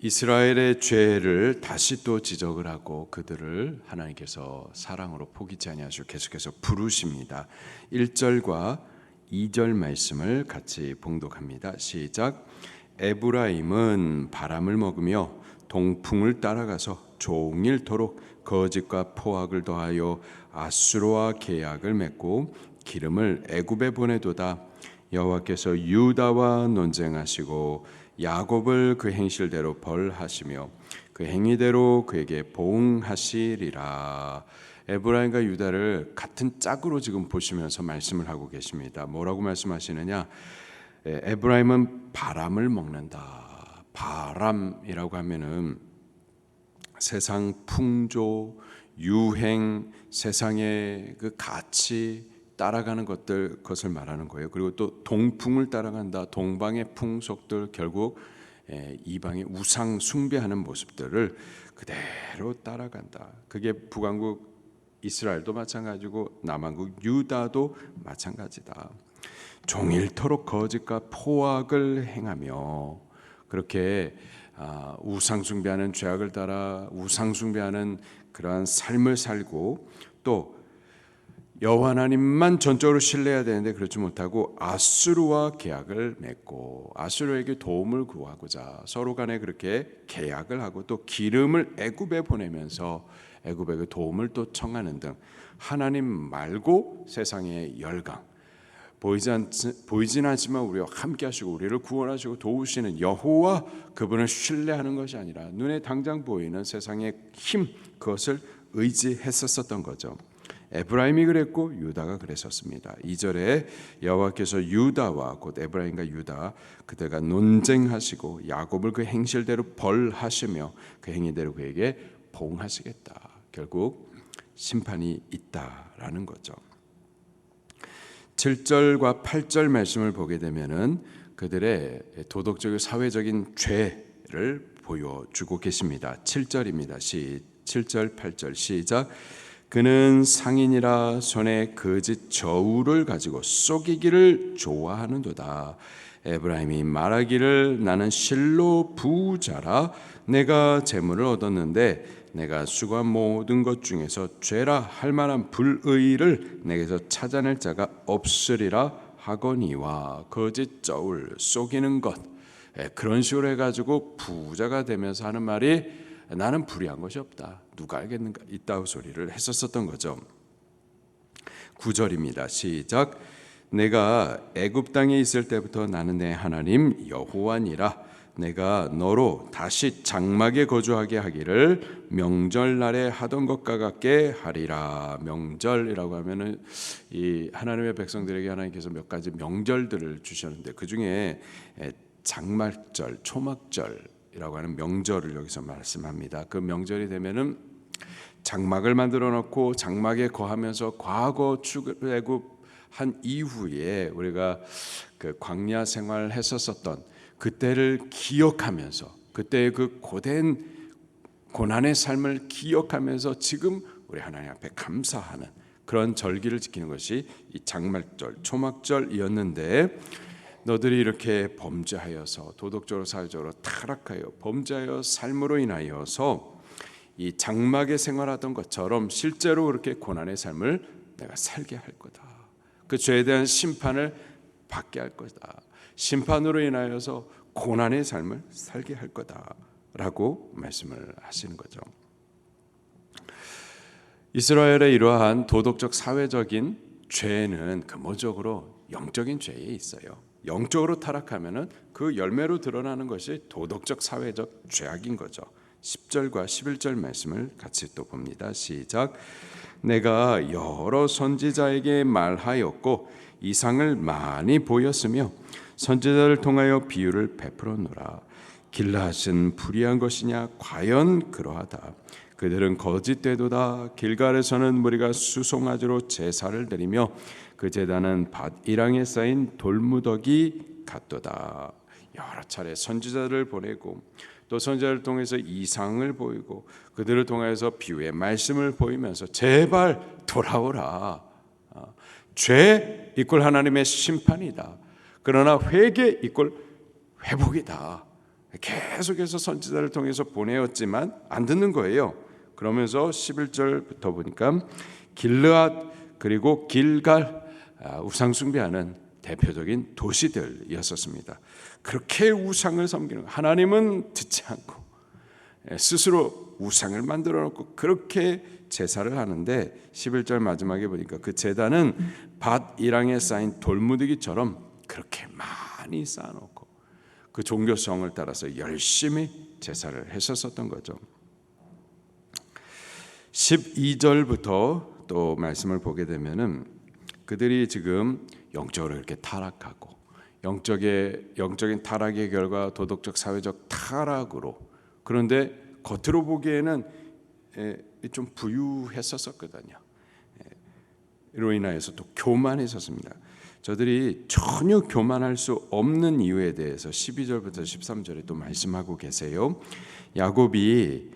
이스라엘의 죄를 다시 또 지적을 하고 그들을 하나님께서 사랑으로 포기치 아니하시고 계속해서 부르십니다. 1절과 2절 말씀을 같이 봉독합니다. 시작. 에브라임은 바람을 먹으며 동풍을 따라가서 종일토록 거짓과 포악을 더하여 아수르와 계약을 맺고 기름을 애굽에 보내도다. 여호와께서 유다와 논쟁하시고 야곱을 그 행실대로 벌하시며 그 행위대로 그에게 보응하시리라. 에브라임과 유다를 같은 짝으로 지금 보시면서 말씀을 하고 계십니다. 뭐라고 말씀하시느냐? 에, 에브라임은 바람을 먹는다. 바람이라고 하면은 세상 풍조, 유행, 세상의 그 가치 따라가는 것들 것을 말하는 거예요. 그리고 또 동풍을 따라간다. 동방의 풍속들 결국 에, 이방의 우상 숭배하는 모습들을 그대로 따라간다. 그게 북왕국 이스라엘도 마찬가지고 남한국 유다도 마찬가지다. 종일토록 거짓과 포악을 행하며 그렇게 아, 우상 숭배하는 죄악을 따라 우상 숭배하는 그러한 삶을 살고 또 여호와 하나님만 전적으로 신뢰해야 되는데 그렇지 못하고 아수르와 계약을 맺고 아수르에게 도움을 구하고자 서로 간에 그렇게 계약을 하고 또 기름을 애굽에 보내면서 애굽에게 도움을 또 청하는 등 하나님 말고 세상의 열강 보이지 않, 보이진 않지만 우리와 함께 하시고 우리를 구원하시고 도우시는 여호와 그분을 신뢰하는 것이 아니라 눈에 당장 보이는 세상의 힘 그것을 의지했었었던 거죠. 에브라임이 그랬고 유다가 그랬었습니다. 2절에 여호와께서 유다와 곧 에브라임과 유다 그대가 논쟁하시고 야곱을 그 행실대로 벌하시며 그 행위대로 그에게 봉하시겠다. 결국 심판이 있다라는 거죠. 7절과 8절 말씀을 보게 되면은 그들의 도덕적이고 사회적인 죄를 보여주고 계십니다. 7절입니다. 시 7절 8절 시작 그는 상인이라 손에 거짓 저울을 가지고 속이기를 좋아하는도다. 에브라임이 말하기를 나는 실로 부자라 내가 재물을 얻었는데 내가 수고한 모든 것 중에서 죄라 할 만한 불의를 내게서 찾아낼 자가 없으리라 하거니와 거짓 저울 속이는 것 그런 식으로 해가지고 부자가 되면서 하는 말이 나는 불의한 것이 없다. 누가 알겠는가? 이따우 소리를 했었었던 거죠. 9절입니다. 시작. 내가 애굽 땅에 있을 때부터 나는 내 하나님 여호와니라. 내가 너로 다시 장막에 거주하게 하기를 명절날에 하던 것과 같게 하리라. 명절이라고 하면은 이 하나님의 백성들에게 하나님께서 몇 가지 명절들을 주셨는데 그 중에 장막절, 초막절이라고 하는 명절을 여기서 말씀합니다. 그 명절이 되면은 장막을 만들어 놓고 장막에 거하면서 과거 출애굽 한 이후에 우리가 그 광야 생활 했었었던 그때를 기억하면서 그때의 그 고된 고난의 삶을 기억하면서 지금 우리 하나님 앞에 감사하는 그런 절기를 지키는 것이 이 장막절, 초막절이었는데 너들이 이렇게 범죄하여서 도덕적으로 사회적으로 타락하여 범죄하여 삶으로 인하여서 이 장막에 생활하던 것처럼 실제로 그렇게 고난의 삶을 내가 살게 할 거다. 그 죄에 대한 심판을 받게 할 거다. 심판으로 인하여서 고난의 삶을 살게 할 거다라고 말씀을 하시는 거죠. 이스라엘의 이러한 도덕적 사회적인 죄는 근본적으로 영적인 죄에 있어요. 영적으로 타락하면은 그 열매로 드러나는 것이 도덕적 사회적 죄악인 거죠. 10절과 11절 말씀을 같이 또 봅니다. 시작. 내가 여러 선지자에게 말하였고 이상을 많이 보였으며 선지자를 통하여 비유를 베풀어노라. 길라앗은 불의한 것이냐? 과연 그러하다. 그들은 거짓되도다. 길갈에서는 무리가 수송아지로 제사를 드리며 그 제단은 밭 이랑에 쌓인 돌무더기 같도다. 여러 차례 선지자를 보내고 또 선지자를 통해서 이상을 보이고 그들을 통해서 비유의 말씀을 보이면서 제발 돌아오라. 어, 죄 이꼴 하나님의 심판이다. 그러나 회개 이꼴 회복이다. 계속해서 선지자를 통해서 보내었지만 안 듣는 거예요. 그러면서 11절부터 보니까 길르앗 그리고 길갈 아, 우상 숭배하는 대표적인 도시들이었었습니다. 그렇게 우상을 섬기는 거. 하나님은 듣지 않고 예, 스스로 우상을 만들어 놓고 그렇게 제사를 하는데 11절 마지막에 보니까 그 제단은 밭 이랑에 쌓인 돌무더기처럼 그렇게 많이 쌓아놓고 그 종교성을 따라서 열심히 제사를 했었었던 거죠. 12절부터 또 말씀을 보게 되면은 그들이 지금 영적으로 이렇게 타락하고 영적의 영적인 타락의 결과 도덕적 사회적 타락으로 그런데 겉으로 보기에는 에, 좀 부유했었었거든요. 에, 이로 인하여서 또 교만했었습니다. 저들이 전혀 교만할 수 없는 이유에 대해서 12절부터 13절에 또 말씀하고 계세요. 야곱이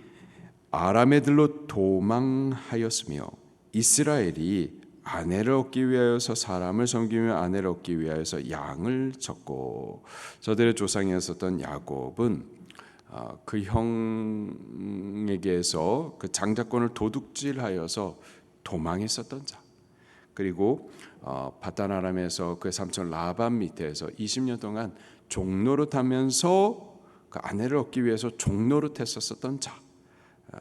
아람애들로 도망하였으며 이스라엘이 아내를 얻기 위하여서 사람을 섬기며 아내를 얻기 위하여서 양을 쳤고 저들의 조상이었었던 야곱은 아, 그 형에게서 그 장자권을 도둑질하여서 도망했었던 자. 그리고 어, 바다나람에서 그 삼촌 라반 밑에서 20년 동안 종노릇하면서 그 아내를 얻기 위해서 종노릇했었던 자. 아,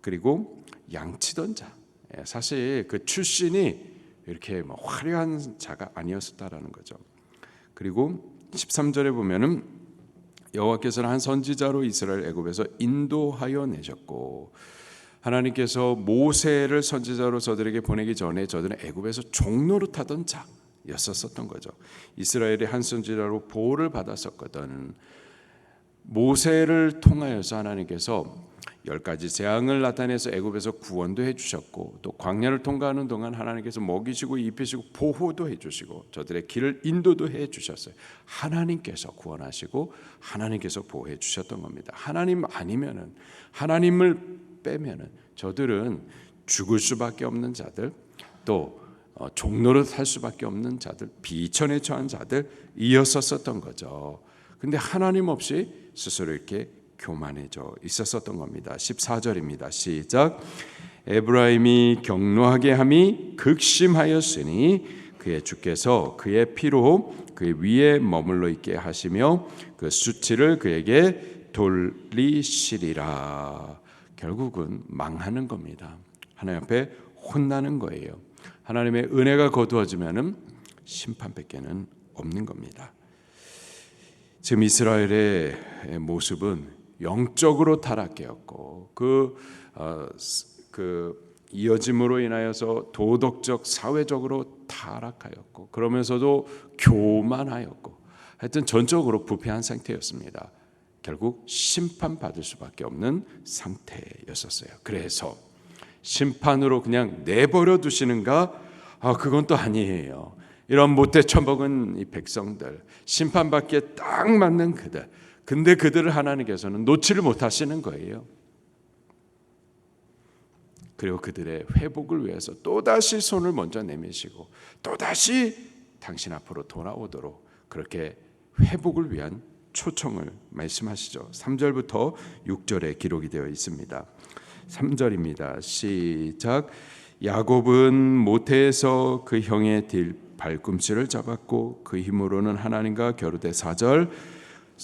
그리고 양치던 자. 예, 사실 그 출신이 이렇게 뭐 화려한 자가 아니었다라는 거죠. 그리고 13절에 보면은 여호와께서는 한 선지자로 이스라엘 애굽에서 인도하여 내셨고 하나님께서 모세를 선지자로 저들에게 보내기 전에 저들은 애굽에서 종노릇하던 자였었던 거죠. 이스라엘의 한 선지자로 보호를 받았었거든. 모세를 통하여서 하나님께서 열 가지 재앙을 나타내서 애굽에서 구원도 해주셨고 또 광야를 통과하는 동안 하나님께서 먹이시고 입히시고 보호도 해주시고 저들의 길을 인도도 해주셨어요. 하나님께서 구원하시고 하나님께서 보호해 주셨던 겁니다. 하나님 아니면은 하나님을 빼면은 저들은 죽을 수밖에 없는 자들 또 어, 종로를 할 수밖에 없는 자들 비천에 처한 자들이었었던 거죠. 근데 하나님 없이 스스로 이렇게 교만해져 있었었던 겁니다. 14절입니다. 시작. 에브라임이 경노하게 함이 극심하였으니 그의 주께서 그의 피로 그 위에 머물러 있게 하시며 그 수치를 그에게 돌리시리라. 결국은 망하는 겁니다. 하나님 앞에 혼나는 거예요. 하나님의 은혜가 거두어지면은 심판밖에는 없는 겁니다. 지금 이스라엘의 모습은 영적으로 타락되었고 그, 어, 그 이어짐으로 인하여서 도덕적 사회적으로 타락하였고 그러면서도 교만하였고 하여튼 전적으로 부패한 상태였습니다. 결국 심판받을 수밖에 없는 상태였었어요. 그래서 심판으로 그냥 내버려 두시는가? 아, 그건 또 아니에요. 이런 처먹은 이 백성들, 심판받기에 딱 맞는 그들. 근데 그들을 하나님께서는 놓지를 못하시는 거예요. 그리고 그들의 회복을 위해서 또다시 손을 먼저 내미시고 또다시 당신 앞으로 돌아오도록 그렇게 회복을 위한 초청을 말씀하시죠. 3절부터 6절에 기록이 되어 있습니다. 3절입니다. 시작. 야곱은 모태에서 그 형의 딜 발꿈치를 잡았고 그 힘으로는 하나님과 겨루되 4절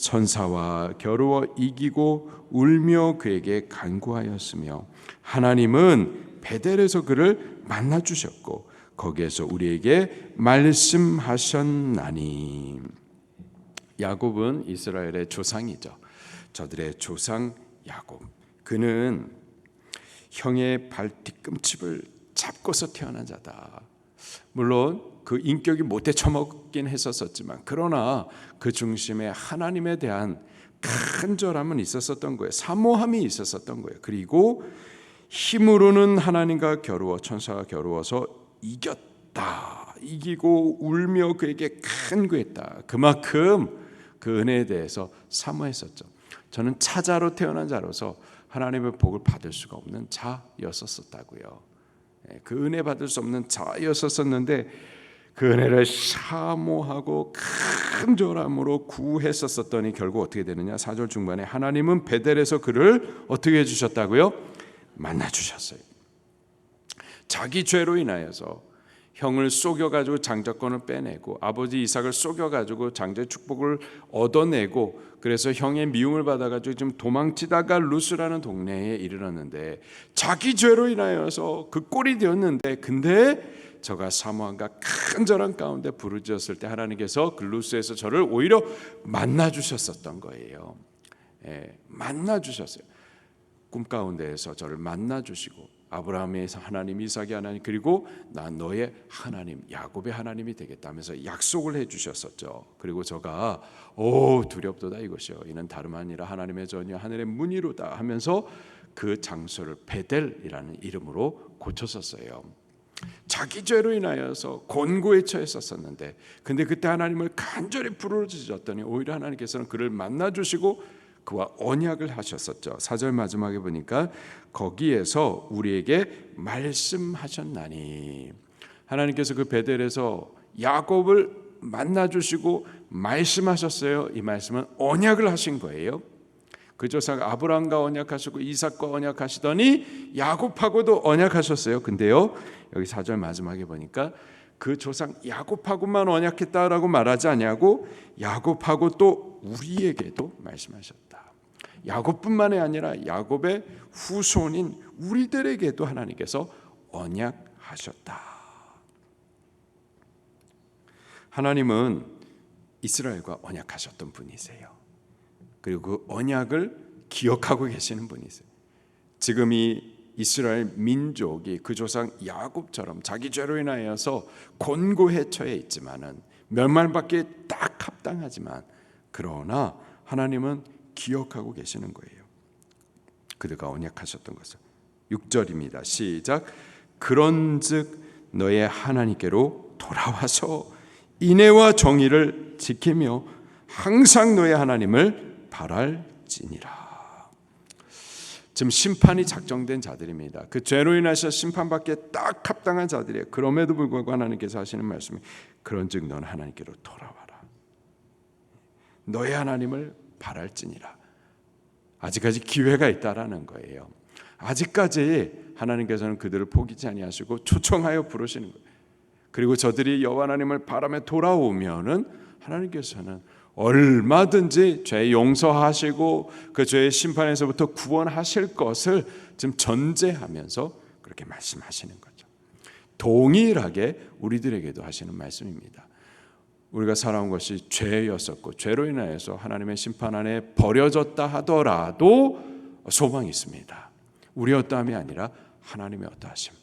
선사와 겨루어 이기고 울며 그에게 간구하였으며 하나님은 베델에서 그를 만나 주셨고 거기에서 우리에게 말씀하셨나니 야곱은 이스라엘의 조상이죠. 저들의 조상 야곱. 그는 형의 발 뒤꿈치를 잡고서 태어난 자다. 물론 그 인격이 못해 처먹긴 했었었지만 그러나 그 중심에 하나님에 대한 간절함은 있었었던 거예요. 사모함이 있었었던 거예요. 그리고 힘으로는 하나님과 겨루어 천사가 겨루어서 이겼다. 이기고 울며 그에게 간구했다. 그만큼 그 은혜에 대해서 사모했었죠. 저는 차자로 태어난 자로서 하나님의 복을 받을 수가 없는 자였었다고요. 예, 그 은혜 받을 수 없는 자였었는데 그 은혜를 사모하고 큰 조람으로 구했었었더니 결국 어떻게 되느냐? 4절 중반에 하나님은 베델에서 그를 어떻게 해 주셨다고요? 만나 주셨어요. 자기 죄로 인하여서 형을 속여 가지고 장자권을 빼내고 아버지 이삭을 속여 가지고 장자의 축복을 얻어내고 그래서 형의 미움을 받아 가지고 지금 도망치다가 루스라는 동네에 이르렀는데 자기 죄로 인하여서 그 꼴이 되었는데 근데 저가 사모함과 큰 절한 가운데 부르짖었을 때 하나님께서 그 루스에서 저를 오히려 만나 주셨었던 거예요. 예, 만나 주셨어요. 꿈 가운데에서 저를 만나 주시고 아브라함의 하나님, 이삭의 하나님 그리고 나 너의 하나님, 야곱의 하나님이 되겠다면서 약속을 해 주셨었죠. 그리고 저가 오 두렵도다 이것이요. 이는 다름 아니라 하나님의 전이 하늘의 문이로다 하면서 그 장소를 베델이라는 이름으로 고쳤었어요. 자기 죄로 인하여서 곤고에 처했었었는데 근데 그때 하나님을 간절히 부르짖었더니 오히려 하나님께서는 그를 만나 주시고 그와 언약을 하셨었죠. 사절 마지막에 보니까 거기에서 우리에게 말씀하셨나니 하나님께서 그 베델에서 야곱을 만나 주시고 말씀하셨어요. 이 말씀은 언약을 하신 거예요. 그 조상 아브라함과 언약하시고 이삭과 언약하시더니 야곱하고도 언약하셨어요. 근데요. 여기 4절 마지막에 보니까 그 조상 야곱하고만 언약했다라고 말하지 아니하고 야곱하고 또 우리에게도 말씀하셨다. 야곱뿐만이 아니라 야곱의 후손인 우리들에게도 하나님께서 언약하셨다. 하나님은 이스라엘과 언약하셨던 분이세요. 그리고 그 언약을 기억하고 계시는 분이세요. 지금 이 이스라엘 민족이 그 조상 야곱처럼 자기 죄로 인하여서 곤고해 처해 있지만은 멸망받기에 딱 합당하지만 그러나 하나님은 기억하고 계시는 거예요. 그들과 언약하셨던 것을 6절입니다. 시작 그런즉 너의 하나님께로 돌아와서 인애와 정의를 지키며 항상 너의 하나님을 바랄지니라. 지금 심판이 작정된 자들입니다. 그 죄로 인하여 심판받기에 딱 합당한 자들이에요. 그럼에도 불구하고 하나님께서 하시는 말씀이 그런즉 너는 하나님께로 돌아와라. 너의 하나님을 바랄지니라. 아직까지 기회가 있다라는 거예요. 아직까지 하나님께서는 그들을 포기치 아니하시고 초청하여 부르시는 거예요. 그리고 저들이 여호와 하나님을 바람에 돌아오면은 하나님께서는 얼마든지 죄 용서하시고 그 죄의 심판에서부터 구원하실 것을 지금 전제하면서 그렇게 말씀하시는 거죠. 동일하게 우리들에게도 하시는 말씀입니다. 우리가 살아온 것이 죄였었고 죄로 인하여서 하나님의 심판 안에 버려졌다 하더라도 소망이 있습니다. 우리 어떠함이 아니라 하나님의 어떠하심,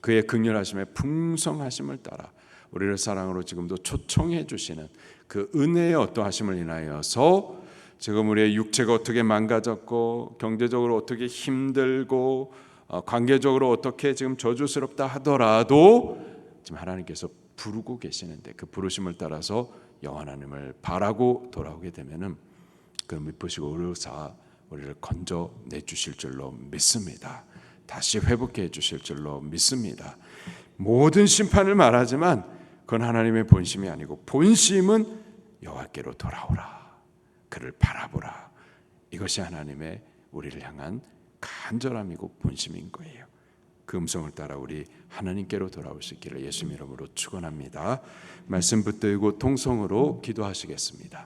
그의 극렬하심의 풍성하심을 따라 우리를 사랑으로 지금도 초청해 주시는 그 은혜의 어떠하심을 인하여서 지금 우리의 육체가 어떻게 망가졌고 경제적으로 어떻게 힘들고 어, 관계적으로 어떻게 지금 저주스럽다 하더라도 지금 하나님께서 부르고 계시는데 그 부르심을 따라서 영원 하나님을 바라고 돌아오게 되면은 그 미쁘시고 의로사 우리를 건져 내 주실 줄로 믿습니다. 다시 회복해 주실 줄로 믿습니다. 모든 심판을 말하지만 그건 하나님의 본심이 아니고 본심은 여호와께로 돌아오라. 그를 바라보라. 이것이 하나님의 우리를 향한 간절함이고 본심인 거예요. 그 음성을 따라 우리 하나님께로 돌아올 수 있기를 예수 이름으로 축원합니다. 말씀 붙들고 통성으로 기도하시겠습니다.